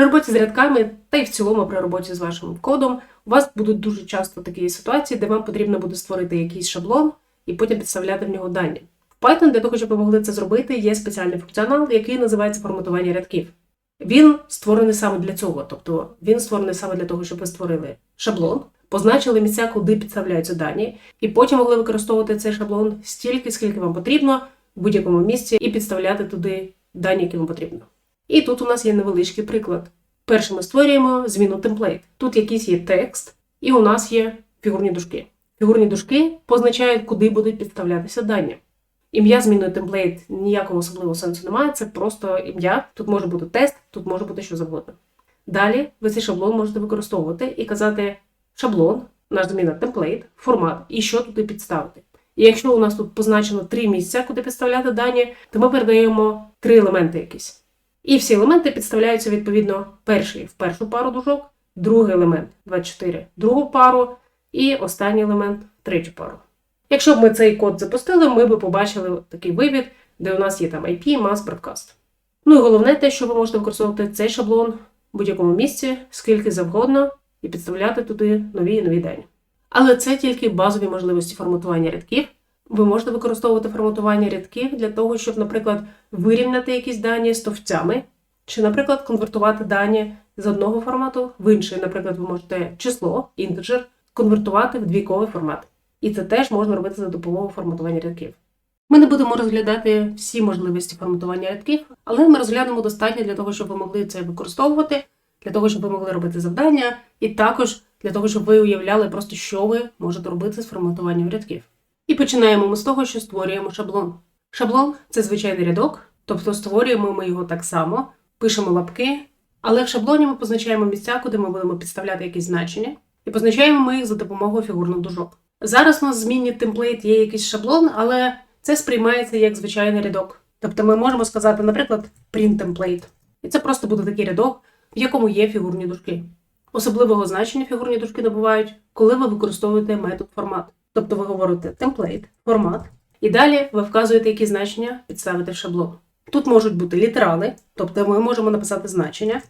При роботі з рядками та й в цілому при роботі з вашим кодом у вас будуть дуже часто такі ситуації, де вам потрібно буде створити якийсь шаблон і потім підставляти в нього дані. В Python для того, щоб ви могли це зробити, є спеціальний функціонал, який називається форматування рядків. Він створений саме для цього, тобто він створений саме для того, щоб ви створили шаблон, позначили місця, куди підставляються дані, і потім могли використовувати цей шаблон стільки, скільки вам потрібно в будь-якому місці, і підставляти туди дані, які вам потрібно. І тут у нас є невеличкий приклад. Перше ми створюємо зміну темплейт. Тут якийсь є текст, і у нас є фігурні дужки. Фігурні дужки позначають, куди будуть підставлятися дані. Ім'я зміною темплейт ніякого особливого сенсу немає, це просто ім'я. Тут може бути тест, тут може бути що завгодно. Далі ви цей шаблон можете використовувати і казати шаблон, наш зміна темплейт, формат і що туди підставити. І якщо у нас тут позначено три місця, куди підставляти дані, то ми передаємо три елементи якісь. І всі елементи підставляються відповідно перший в першу пару дужок, другий елемент 24 в другу пару, і останній елемент в третю пару. Якщо б ми цей код запустили, ми б побачили такий вивід, де у нас є там IP, mask, broadcast. Ну і головне те, що ви можете використовувати цей шаблон в будь-якому місці, скільки завгодно, і підставляти туди нові і нові дані. Але це тільки базові можливості форматування рядків. Ви можете використовувати форматування рядків для того, щоб, наприклад, вирівняти якісь дані стовпцями, чи, наприклад, конвертувати дані з одного формату в інший. Наприклад, ви можете число, інтеджер, конвертувати в двійковий формат. І це теж можна робити за допомогою форматування рядків. Ми не будемо розглядати всі можливості форматування рядків, але ми розглянемо достатньо для того, щоб ви могли це використовувати, для того, щоб ви могли робити завдання, і також для того, щоб ви уявляли просто, що ви можете робити з форматуванням рядків. І починаємо ми з того, що створюємо шаблон. Шаблон це звичайний рядок, тобто створюємо ми його так само, пишемо лапки, але в шаблоні ми позначаємо місця, куди ми будемо підставляти якісь значення, і позначаємо ми їх за допомогою фігурних дужок. Зараз у нас в змінні темплейт є якийсь шаблон, але це сприймається як звичайний рядок. Тобто ми можемо сказати, наприклад, print template. І це просто буде такий рядок, в якому є фігурні дужки. Особливого значення фігурні дужки набувають, коли ви використовуєте метод формат. Тобто ви говорите темплейт, формат, і далі ви вказуєте, які значення підставити в шаблон. Тут можуть бути літерали, тобто ми можемо написати значення,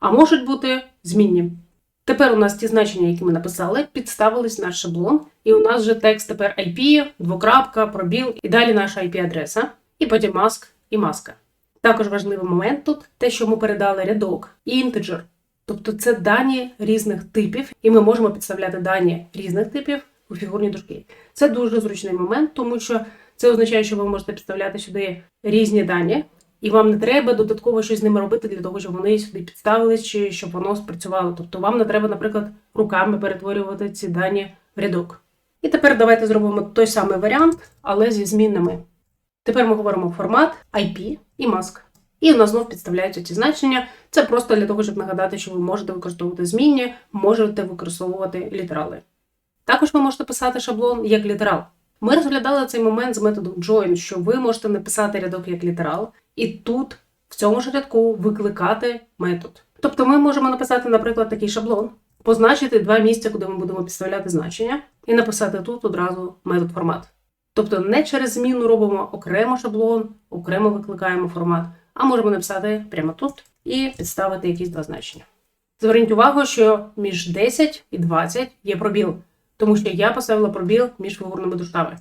а можуть бути змінні. Тепер у нас ті значення, які ми написали, підставились в наш шаблон, і у нас вже текст тепер IP, двокрапка, пробіл, і далі наша IP-адреса, і потім маск і маска. Також важливий момент тут те, що ми передали рядок і інтеджер. Тобто це дані різних типів, і ми можемо підставляти дані різних типів у фігурні дужки. Це дуже зручний момент, тому що це означає, що ви можете підставляти сюди різні дані, і вам не треба додатково щось з ними робити для того, щоб вони сюди підставились чи щоб воно спрацювало. Тобто вам не треба, наприклад, руками перетворювати ці дані в рядок. І тепер давайте зробимо той самий варіант, але зі змінними. Тепер ми говоримо формат, IP і маск. І у нас знов підставляються ці значення. Це просто для того, щоб нагадати, що ви можете використовувати змінні, можете використовувати літерали. Також ви можете писати шаблон як літерал. Ми розглядали цей момент з методом join, що ви можете написати рядок як літерал, і тут, в цьому ж рядку, викликати метод. Тобто ми можемо написати, наприклад, такий шаблон, позначити два місця, куди ми будемо підставляти значення, і написати тут одразу метод формат. Тобто не через зміну робимо окремо шаблон, окремо викликаємо формат, а можемо написати прямо тут і підставити якісь два значення. Зверніть увагу, що між 10 і 20 є пробіл, тому що я поставила пробіл між фігурними дужками.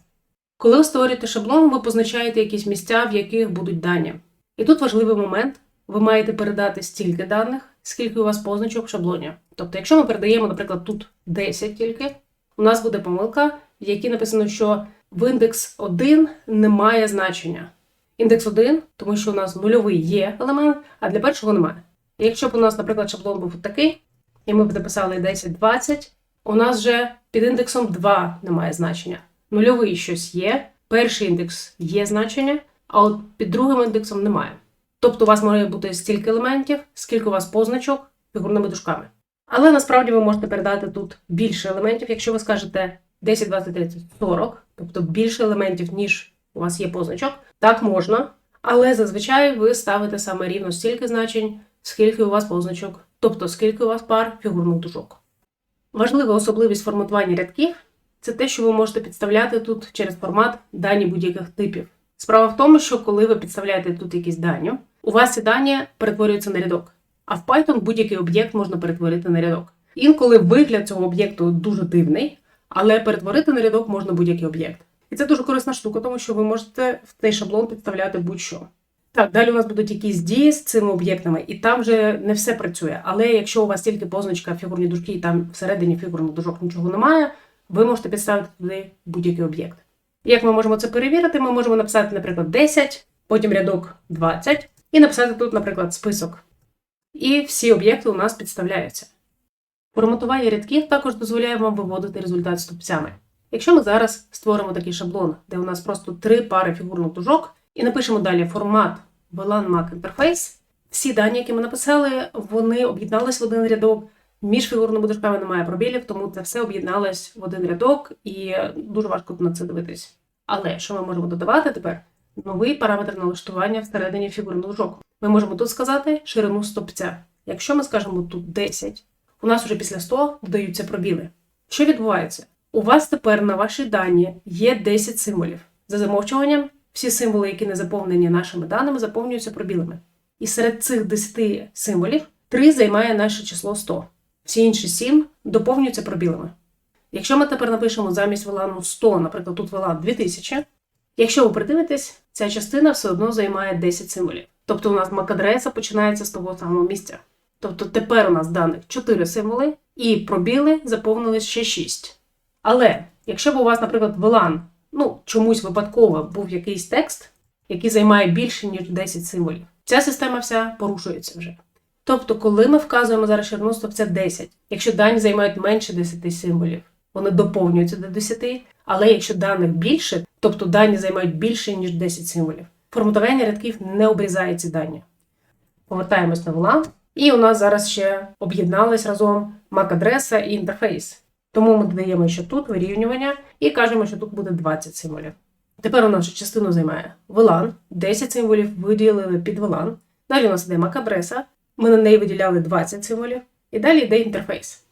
Коли ви створюєте шаблон, ви позначаєте якісь місця, в яких будуть дані. І тут важливий момент: ви маєте передати стільки даних, скільки у вас позначок в шаблоні. Тобто, якщо ми передаємо, наприклад, тут 10 тільки, у нас буде помилка, в якій написано, що в індекс 1 немає значення. Індекс 1, тому що у нас нульовий є елемент, а для першого немає. Якщо б у нас, наприклад, шаблон був такий, і ми б написали 10-20, у нас вже під індексом 2 немає значення. Нульовий щось є, перший індекс є значення, а от під другим індексом немає. Тобто у вас може бути стільки елементів, скільки у вас позначок фігурними дужками. Але насправді ви можете передати тут більше елементів, якщо ви скажете 10, 20, 30, 40, тобто більше елементів, ніж у вас є позначок. Так можна, але зазвичай ви ставите саме рівно стільки значень, скільки у вас позначок, тобто скільки у вас пар фігурних дужок. Важлива особливість форматування рядків це те, що ви можете підставляти тут через формат дані будь-яких типів. Справа в тому, що коли ви підставляєте тут якісь дані, у вас ці дані перетворюються на рядок. А в Python будь-який об'єкт можна перетворити на рядок. Інколи вигляд цього об'єкту дуже дивний, але перетворити на рядок можна будь-який об'єкт. І це дуже корисна штука, тому що ви можете в цей шаблон підставляти будь-що. Так, далі у нас будуть якісь дії з цими об'єктами, і там вже не все працює. Але якщо у вас тільки позначка фігурні дужки, і там всередині фігурних дужок нічого немає, ви можете підставити туди будь-який об'єкт. Як ми можемо це перевірити? Ми можемо написати, наприклад, 10, потім рядок 20, і написати тут, наприклад, список. І всі об'єкти у нас підставляються. Форматування рядків також дозволяє вам виводити результат стопцями. Якщо ми зараз створимо такий шаблон, де у нас просто три пари фігурних дужок, і напишемо далі формат VLAN Mac Interface, всі дані, які ми написали, вони об'єднались в один рядок. Між фігурними дужками немає пробілів, тому це все об'єдналось в один рядок, і дуже важко на це дивитись. Але що ми можемо додавати тепер? Новий параметр налаштування всередині фігурних дужок. Ми можемо тут сказати ширину стопця. Якщо ми скажемо тут 10, у нас вже після 100 додаються пробіли. Що відбувається? У вас тепер на ваші дані є 10 символів. За замовчуванням, всі символи, які не заповнені нашими даними, заповнюються пробілами. І серед цих 10 символів 3 займає наше число 100. Всі інші 7 доповнюються пробілами. Якщо ми тепер напишемо замість вилану 100, наприклад, тут вилан 2000, якщо ви придивитесь, ця частина все одно займає 10 символів. Тобто у нас MAC-адреса починається з того самого місця. Тобто тепер у нас даних 4 символи, і пробіли заповнились ще 6. Але якщо б у вас, наприклад, VLAN, ну, чомусь випадково був якийсь текст, який займає більше, ніж 10 символів, ця система вся порушується вже. Тобто, коли ми вказуємо зараз ширину стовпця 10, якщо дані займають менше 10 символів, вони доповнюються до 10, але якщо даних більше, тобто дані займають більше, ніж 10 символів, форматування рядків не обрізає ці дані. Повертаємось на VLAN. І у нас зараз ще об'єднались разом MAC-адреса і інтерфейс. Тому ми додаємо ще тут вирівнювання і кажемо, що тут буде 20 символів. Тепер у ще частину займає VLAN, 10 символів виділили під VLAN. Далі у нас йде MAC-адреса, ми на неї виділяли 20 символів, і далі йде інтерфейс.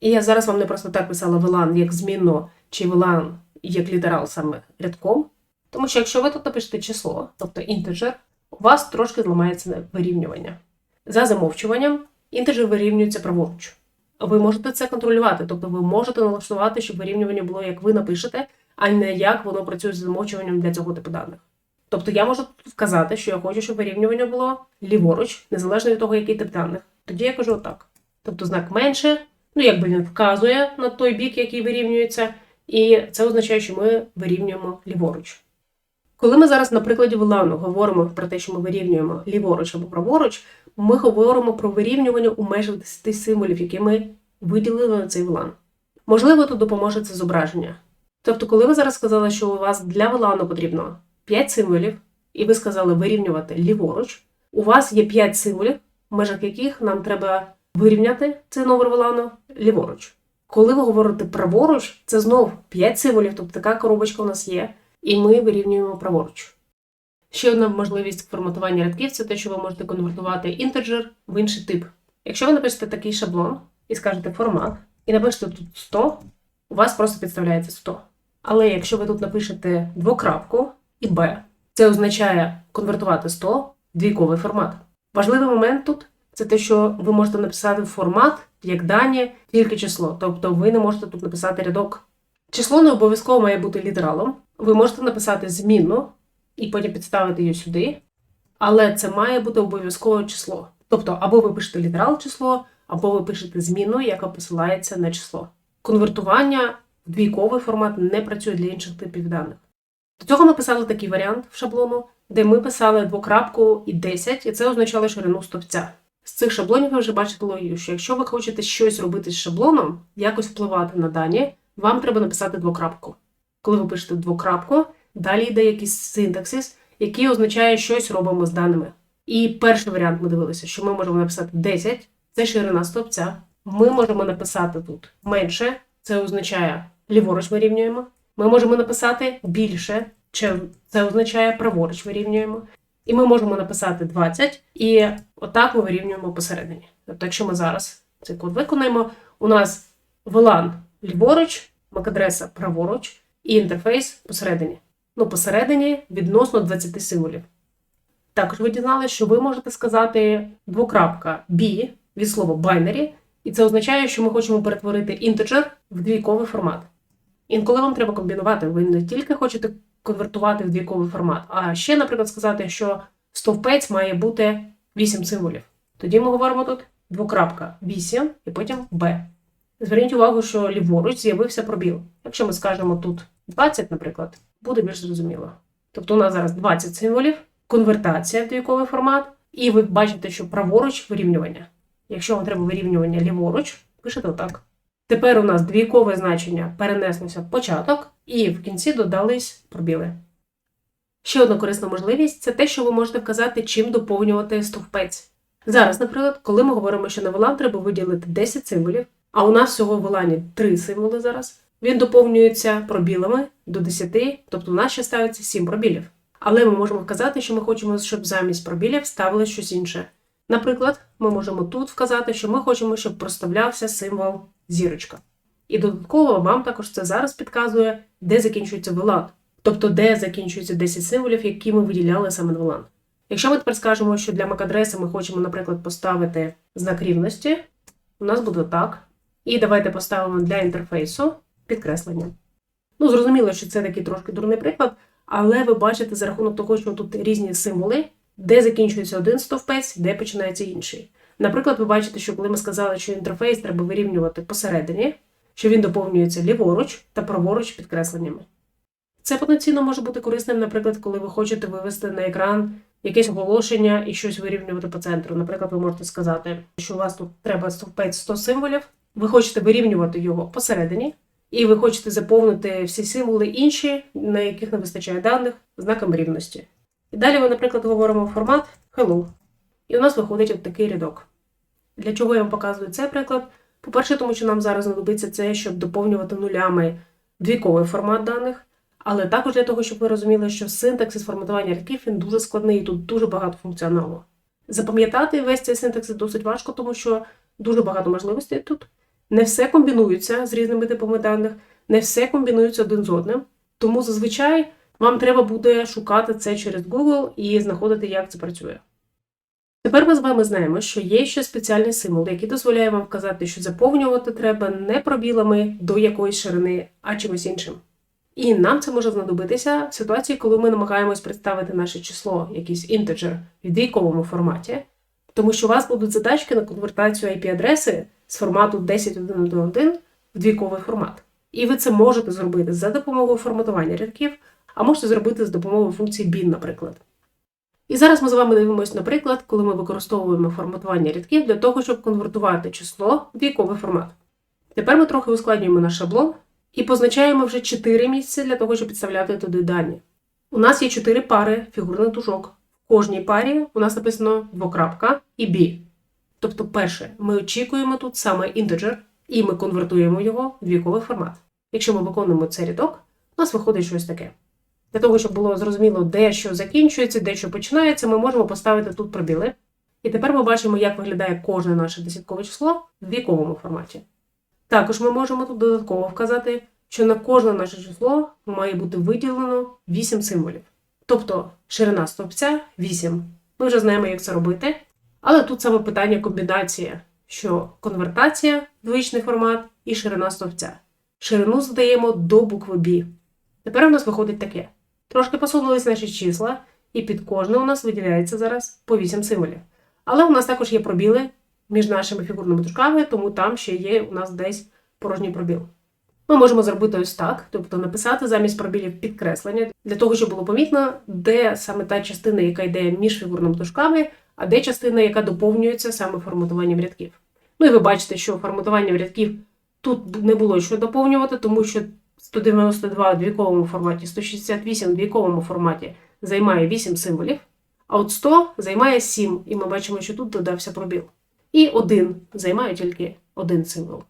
І я зараз вам не просто так писала VLAN як змінно, чи VLAN як літерал саме рядком. Тому що якщо ви тут напишете число, тобто інтеджер, у вас трошки зламається вирівнювання. За замовчуванням, інтеджер вирівнюється праворуч. Ви можете це контролювати, тобто ви можете налаштувати, щоб вирівнювання було, як ви напишете, а не як воно працює з замовчуванням для цього типу даних. Тобто я можу вказати, що я хочу, щоб вирівнювання було ліворуч, незалежно від того, який тип даних. Тоді я кажу отак. Тобто знак менше, ну якби він вказує на той бік, який вирівнюється, і це означає, що ми вирівнюємо ліворуч. Коли ми зараз на прикладі Вилану говоримо про те, що ми вирівнюємо ліворуч або праворуч, ми говоримо про вирівнювання у межах 10 символів, які ми виділили на цей вилан. Можливо, тут допоможе це зображення. Тобто, коли ви зараз сказали, що у вас для вилану потрібно 5 символів, і ви сказали вирівнювати ліворуч, у вас є 5 символів, в межах яких нам треба вирівняти цей номер вилану ліворуч. Коли ви говорите праворуч, це знов 5 символів, тобто така коробочка у нас є, і ми вирівнюємо праворуч. Ще одна можливість форматування рядків це те, що ви можете конвертувати інтеджер в інший тип. Якщо ви напишете такий шаблон і скажете формат, і напишете тут 100, у вас просто підставляється 100. Але якщо ви тут напишете двокрапку і B, це означає конвертувати 100 в двійковий формат. Важливий момент тут це те, що ви можете написати формат як дані, тільки число. Тобто ви не можете тут написати рядок. Число не обов'язково має бути літералом. Ви можете написати змінну і потім підставити її сюди, але це має бути обов'язкове число. Тобто, або ви пишете літерал число, або ви пишете зміну, яка посилається на число. Конвертування в двійковий формат не працює для інших типів даних. До цього ми писали такий варіант в шаблону, де ми писали двокрапку і 10, і це означало ширину стовпця. З цих шаблонів ви вже бачите логіку, що якщо ви хочете щось робити з шаблоном, якось впливати на дані, вам треба написати двокрапку. Коли ви пишете двокрапку, далі йде якийсь синтаксис, який означає щось робимо з даними. І перший варіант ми дивилися, що ми можемо написати 10, це ширина стовпця. Ми можемо написати тут менше, це означає ліворуч вирівнюємо. Ми можемо написати більше, це означає праворуч вирівнюємо. І ми можемо написати 20, і отак ми вирівнюємо посередині. Тобто, якщо ми зараз цей код виконаємо, у нас VLAN ліворуч, MAC-адреса праворуч і інтерфейс посередині. Ну, посередині відносно 20 символів. Також ви дізналися, що ви можете сказати двокрапка B від слова binary, і це означає, що ми хочемо перетворити інтеджер в двійковий формат. Інколи вам треба комбінувати, ви не тільки хочете конвертувати в двійковий формат, а ще, наприклад, сказати, що стовпець має бути 8 символів. Тоді ми говоримо тут двокрапка 8 і потім B. Зверніть увагу, що ліворуч з'явився пробіл. Якщо ми скажемо тут 20, наприклад, буде більш зрозуміло. Тобто у нас зараз 20 символів, конвертація в двійковий формат, і ви бачите, що праворуч вирівнювання. Якщо вам треба вирівнювання ліворуч, пишете отак. Тепер у нас двійкове значення перенеслося в початок, і в кінці додались пробіли. Ще одна корисна можливість це те, що ви можете вказати, чим доповнювати стовпець. Зараз, наприклад, коли ми говоримо, що на VLAN треба виділити 10 символів, а у нас всього в VLAN 3 символи зараз, він доповнюється пробілами до 10, тобто у нас ще ставиться 7 пробілів. Але ми можемо вказати, що ми хочемо, щоб замість пробілів ставили щось інше. Наприклад, ми можемо тут вказати, що ми хочемо, щоб проставлявся символ зірочка. І додатково вам також це зараз підказує, де закінчується VLAN, тобто де закінчуються 10 символів, які ми виділяли саме на VLAN. Якщо ми тепер скажемо, що для MAC-адреси ми хочемо, наприклад, поставити знак рівності, у нас буде так. І давайте поставимо для інтерфейсу підкреслення. Ну, зрозуміло, що це такий трошки дурний приклад, але ви бачите за рахунок того, що тут різні символи, де закінчується один стовпець, де починається інший. Наприклад, ви бачите, що коли ми сказали, що інтерфейс треба вирівнювати посередині, що він доповнюється ліворуч та праворуч підкресленнями. Це потенційно може бути корисним, наприклад, коли ви хочете вивести на екран якесь оголошення і щось вирівнювати по центру. Наприклад, ви можете сказати, що у вас тут треба стовпець 100 символів, ви хочете вирівнювати його посередині, і ви хочете заповнити всі символи інші, на яких не вистачає даних, знаком рівності. І далі ми, наприклад, говоримо формат Hello. І у нас виходить от такий рядок. Для чого я вам показую цей приклад? По-перше, тому що нам зараз знадобиться це, щоб доповнювати нулями двійковий формат даних, але також для того, щоб ви розуміли, що синтаксис форматування рядків він дуже складний і тут дуже багато функціоналу. Запам'ятати весь цей синтаксис досить важко, тому що дуже багато можливостей тут. Не все комбінується з різними типами даних, не все комбінується один з одним. Тому зазвичай вам треба буде шукати це через Google і знаходити, як це працює. Тепер ми з вами знаємо, що є ще спеціальний символ, який дозволяє вам вказати, що заповнювати треба не пробілами до якоїсь ширини, а чимось іншим. І нам це може знадобитися в ситуації, коли ми намагаємось представити наше число, якийсь інтеджер в двійковому форматі, тому що у вас будуть задачки на конвертацію IP-адреси з формату 10.1.1 в двійковий формат. І ви це можете зробити за допомогою форматування рядків, а можете зробити з допомогою функції bin, наприклад. І зараз ми з вами дивимося, наприклад, коли ми використовуємо форматування рядків для того, щоб конвертувати число в двійковий формат. Тепер ми трохи ускладнюємо наш шаблон і позначаємо вже 4 місця для того, щоб підставляти туди дані. У нас є 4 пари фігурних дужок. В кожній парі у нас написано двокрапка і B. Тобто, перше, ми очікуємо тут саме інтеджер, і ми конвертуємо його в двійковий формат. Якщо ми виконуємо цей рядок, у нас виходить щось таке. Для того, щоб було зрозуміло, де що закінчується, де що починається, ми можемо поставити тут пробіли. І тепер ми бачимо, як виглядає кожне наше десяткове число в віковому форматі. Також ми можемо тут додатково вказати, що на кожне наше число має бути виділено 8 символів. Тобто ширина стовпця 8. Ми вже знаємо, як це робити. Але тут саме питання комбінація, що конвертація, двоїчний формат і ширина стовпця. Ширину задаємо до букви B. Тепер у нас виходить таке. Трошки посунулись наші числа, і під кожне у нас виділяється зараз по 8 символів. Але у нас також є пробіли між нашими фігурними дужками, тому там ще є у нас десь порожній пробіл. Ми можемо зробити ось так, тобто написати замість пробілів підкреслення, для того, щоб було помітно, де саме та частина, яка йде між фігурними дужками, а де частина, яка доповнюється саме форматуванням рядків. Ну і ви бачите, що форматування рядків тут не було що доповнювати, тому що 192 в двійковому форматі, 168 в двійковому форматі займає 8 символів, а от 100 займає 7, і ми бачимо, що тут додався пробіл. І 1 займає тільки один символ.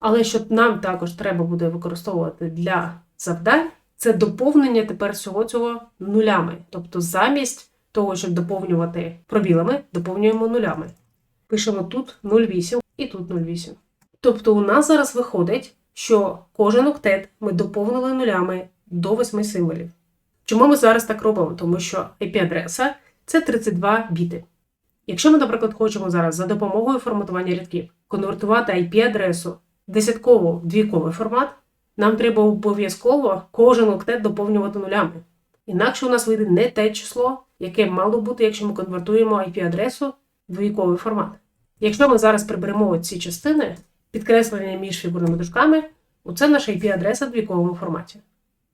Але що нам також треба буде використовувати для завдань, це доповнення тепер всього цього нулями. Тобто, замість того, щоб доповнювати пробілами, доповнюємо нулями. Пишемо тут 0,8 і тут 0,8. Тобто, у нас зараз виходить, що кожен октет ми доповнили нулями до 8 символів. Чому ми зараз так робимо? Тому що IP-адреса це 32 біти. Якщо ми, наприклад, хочемо зараз за допомогою форматування рядків конвертувати IP-адресу десятково в двійковий формат, нам треба обов'язково кожен октет доповнювати нулями. Інакше у нас вийде не те число, яке мало бути, якщо ми конвертуємо IP-адресу в двійковий формат. Якщо ми зараз приберемо ці частини, підкреслення між фігурними дужками, оце наша IP-адреса в двійковому форматі.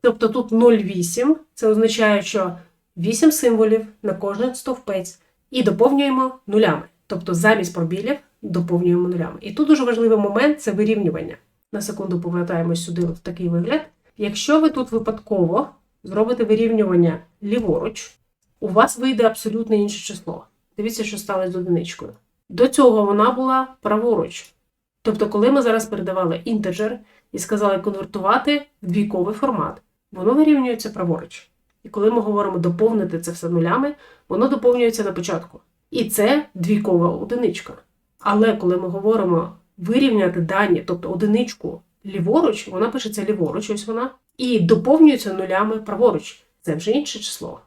Тобто тут 0,8, це означає, що 8 символів на кожен стовпець, і доповнюємо нулями. Тобто замість пробілів доповнюємо нулями. І тут дуже важливий момент це вирівнювання. На секунду повертаємось сюди в такий вигляд. Якщо ви тут випадково зробите вирівнювання ліворуч, у вас вийде абсолютно інше число. Дивіться, що сталося з одиничкою. До цього вона була праворуч. Тобто, коли ми зараз передавали інтеджер і сказали конвертувати в двійковий формат, воно вирівнюється праворуч. І коли ми говоримо доповнити це все нулями, воно доповнюється на початку. І це двійкова одиничка. Але коли ми говоримо вирівняти дані, тобто одиничку ліворуч, вона пишеться ліворуч, ось вона, і доповнюється нулями праворуч. Це вже інше число.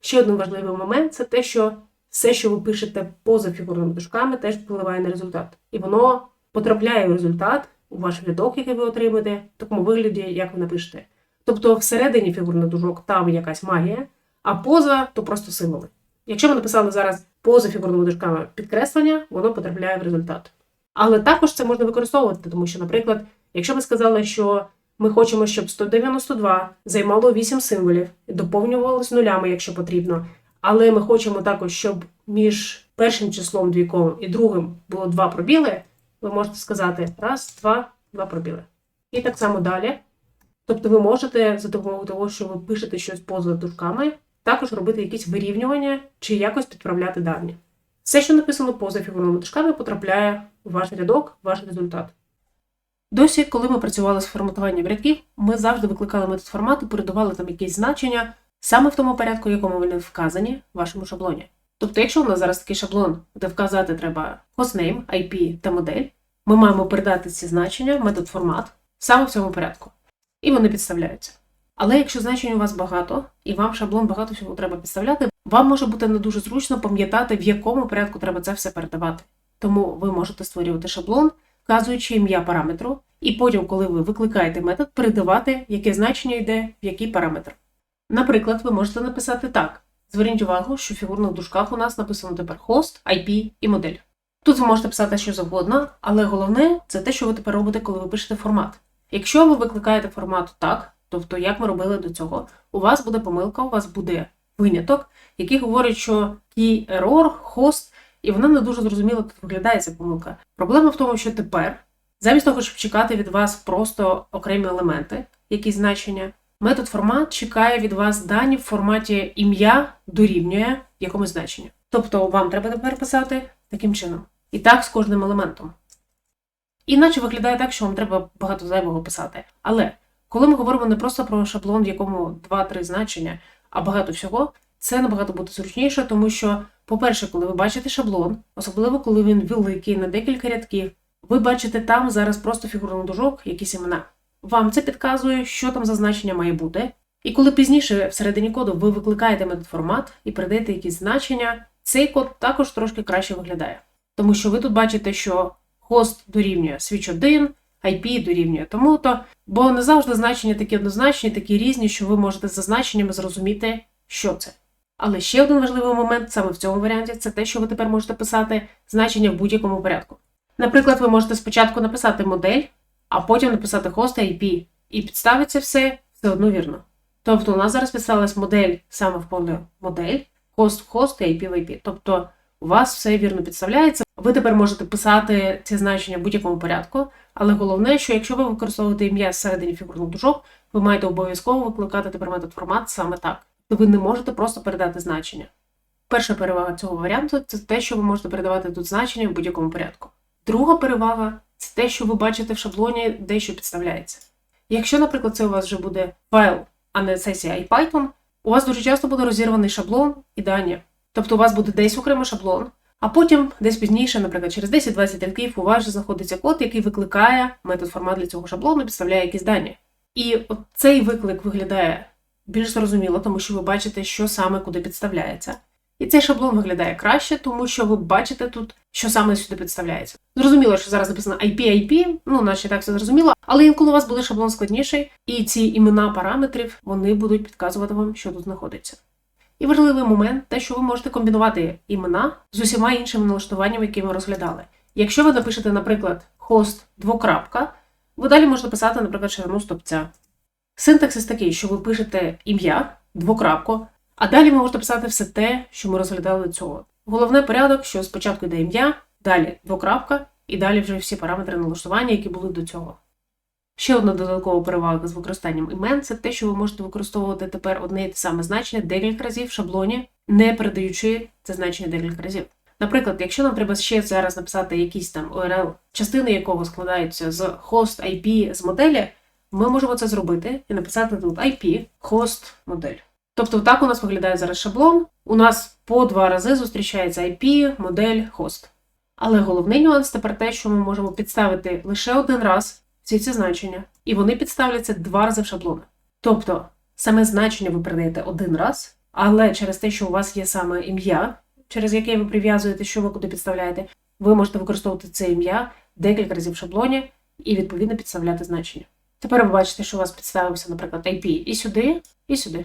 Ще один важливий момент це те, що все, що ви пишете поза фігурними дужками, теж впливає на результат. І воно потрапляє в результат у ваш рядок, який ви отримаєте, в такому вигляді, як ви напишете. Тобто всередині фігурних дужок там якась магія, а поза то просто символи. Якщо ми написали зараз поза фігурними дужками підкреслення, воно потрапляє в результат. Але також це можна використовувати, тому що, наприклад, якщо ми сказали, що ми хочемо, щоб 192 займало 8 символів і доповнювалось нулями, якщо потрібно. Але ми хочемо також, щоб між першим числом двійковим і другим було два пробіли. Ви можете сказати раз, два, два пробіли. І так само далі. Тобто ви можете за допомогою того, що ви пишете щось поза дужками, також робити якісь вирівнювання чи якось підправляти дані. Все, що написано поза фігурними дужками, потрапляє у ваш рядок, ваш результат. Досі, коли ми працювали з форматуванням рядків, ми завжди викликали метод формату, передавали там якісь значення саме в тому порядку, в якому вони вказані в вашому шаблоні. Тобто, якщо у нас зараз такий шаблон, де вказати треба hostname, IP та модель, ми маємо передати ці значення метод формат саме в цьому порядку. І вони підставляються. Але якщо значень у вас багато, і вам шаблон багато всього треба підставляти, вам може бути не дуже зручно пам'ятати, в якому порядку треба це все передавати. Тому ви можете створювати шаблон, вказуючи ім'я параметру, і потім, коли ви викликаєте метод, передавати, яке значення йде в який параметр. Наприклад, ви можете написати так: зверніть увагу, що в фігурних дужках у нас написано тепер host, IP і модель. Тут ви можете писати що завгодно, але головне це те, що ви тепер робите, коли ви пишете формат. Якщо ви викликаєте формат так, тобто як ми робили до цього, у вас буде помилка, у вас буде виняток, який говорить, що key error, host, і вона не дуже зрозуміло, як виглядає ця помилка. Проблема в тому, що тепер, замість того, щоб чекати від вас просто окремі елементи, якісь значення, метод формат чекає від вас дані в форматі ім'я дорівнює якомусь значенню. Тобто вам треба тепер писати таким чином. І так з кожним елементом. Іначе виглядає так, що вам треба багато зайвого писати. Але коли ми говоримо не просто про шаблон, в якому 2-3 значення, а багато всього, це набагато буде зручніше, тому що, по-перше, коли ви бачите шаблон, особливо коли він великий на декілька рядків, ви бачите там зараз просто фігурний дужок, якісь імена. Вам це підказує, що там за значення має бути. І коли пізніше всередині коду ви викликаєте метод формат і передаєте якісь значення, цей код також трошки краще виглядає. Тому що ви тут бачите, що хост дорівнює switch 1, IP дорівнює тому-то, бо не завжди значення такі однозначні, такі різні, що ви можете за значеннями зрозуміти, що це. Але ще один важливий момент саме в цьому варіанті це те, що ви тепер можете писати значення в будь-якому порядку. Наприклад, ви можете спочатку написати модель, а потім написати хост IP, і підставиться все все одно вірно. Тобто у нас зараз підставилась модель саме в поле модель, хост в хост і IP в IP. Тобто у вас все вірно підставляється. Ви тепер можете писати ці значення в будь-якому порядку, але головне, що якщо ви використовуєте ім'я всередині фігурних дужок, ви маєте обов'язково викликати тепер метод формат саме так. То ви не можете просто передати значення. Перша перевага цього варіанту це те, що ви можете передавати тут значення в будь-якому порядку. Друга перевага це те, що ви бачите в шаблоні, дещо підставляється. Якщо, наприклад, це у вас вже буде файл, а не сесія IPython, у вас дуже часто буде розірваний шаблон і дані. Тобто у вас буде десь окремий шаблон, а потім десь пізніше, наприклад, через 10-20 рядків, у вас же знаходиться код, який викликає метод формат для цього шаблону, підставляє якісь дані. І цей виклик виглядає більш зрозуміло, тому що ви бачите, що саме куди підставляється. І цей шаблон виглядає краще, тому що ви бачите тут, що саме сюди підставляється. Зрозуміло, що зараз написано IP, IP, ну наче так все зрозуміло, але інколи у вас буде шаблон складніший, і ці імена параметрів вони будуть підказувати вам, що тут знаходиться. І важливий момент те, що ви можете комбінувати імена з усіма іншими налаштуваннями, які ми розглядали. Якщо ви напишете, наприклад, хост двокрапка, ви далі можете писати, наприклад, ширину стопця. Синтаксис такий, що ви пишете ім'я, двокрапку, а далі ви можете писати все те, що ми розглядали до цього. Головне порядок, що спочатку йде ім'я, далі двокрапка, і далі вже всі параметри налаштування, які були до цього. Ще одна додаткова перевага з використанням імен це те, що ви можете використовувати тепер одне і те саме значення декілька разів в шаблоні, не передаючи це значення декілька разів. Наприклад, якщо нам треба ще зараз написати якісь там URL, частини якого складаються з host IP з моделі, ми можемо це зробити і написати тут IP host модель. Тобто, так у нас виглядає зараз шаблон. У нас по два рази зустрічається IP, модель, host. Але головний нюанс тепер те, що ми можемо підставити лише один раз всі ці значення, і вони підставляться два рази в шаблон. Тобто, саме значення ви передаєте один раз, але через те, що у вас є саме ім'я, через яке ви прив'язуєте, що ви куди підставляєте, ви можете використовувати це ім'я декілька разів в шаблоні і відповідно підставляти значення. Тепер ви бачите, що у вас підставився, наприклад, IP і сюди, і сюди.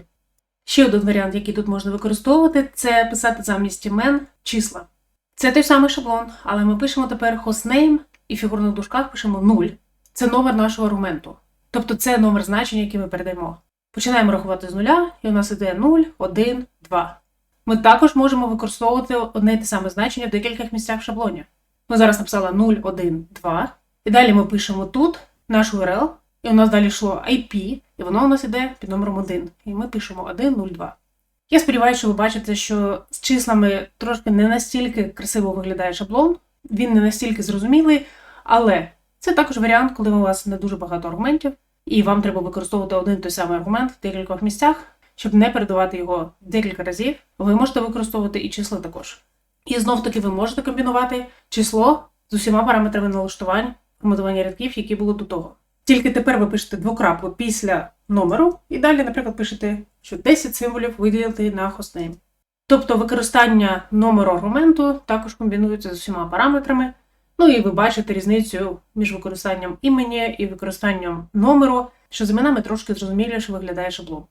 Ще один варіант, який тут можна використовувати, це писати замість імен числа. Це той самий шаблон, але ми пишемо тепер hostname і в фігурних дужках пишемо 0. Це номер нашого аргументу. Тобто це номер значення, який ми передаємо. Починаємо рахувати з нуля, і у нас іде 0, 1, 2. Ми також можемо використовувати одне і те саме значення в декількох місцях в шаблоні. Ми зараз написали 0, 1, 2. І далі ми пишемо тут наш URL, і у нас далі йшло IP, і воно у нас іде під номером 1. І ми пишемо 1, 0, 2. Я сподіваюся, що ви бачите, що з числами трошки не настільки красиво виглядає шаблон, він не настільки зрозумілий, але це також варіант, коли у вас не дуже багато аргументів, і вам треба використовувати один той самий аргумент в декількох місцях, щоб не передавати його декілька разів. Ви можете використовувати і числа також. І знов таки ви можете комбінувати число з усіма параметрами налаштувань, форматування рядків, які були до того. Тільки тепер ви пишете двокрапку після номеру, і далі, наприклад, пишете, що 10 символів виділити на хостнейм. Тобто використання номеру аргументу також комбінується з усіма параметрами. Ну і ви бачите різницю між використанням імені і використанням номеру, що з іменами трошки зрозуміліше виглядає шаблон.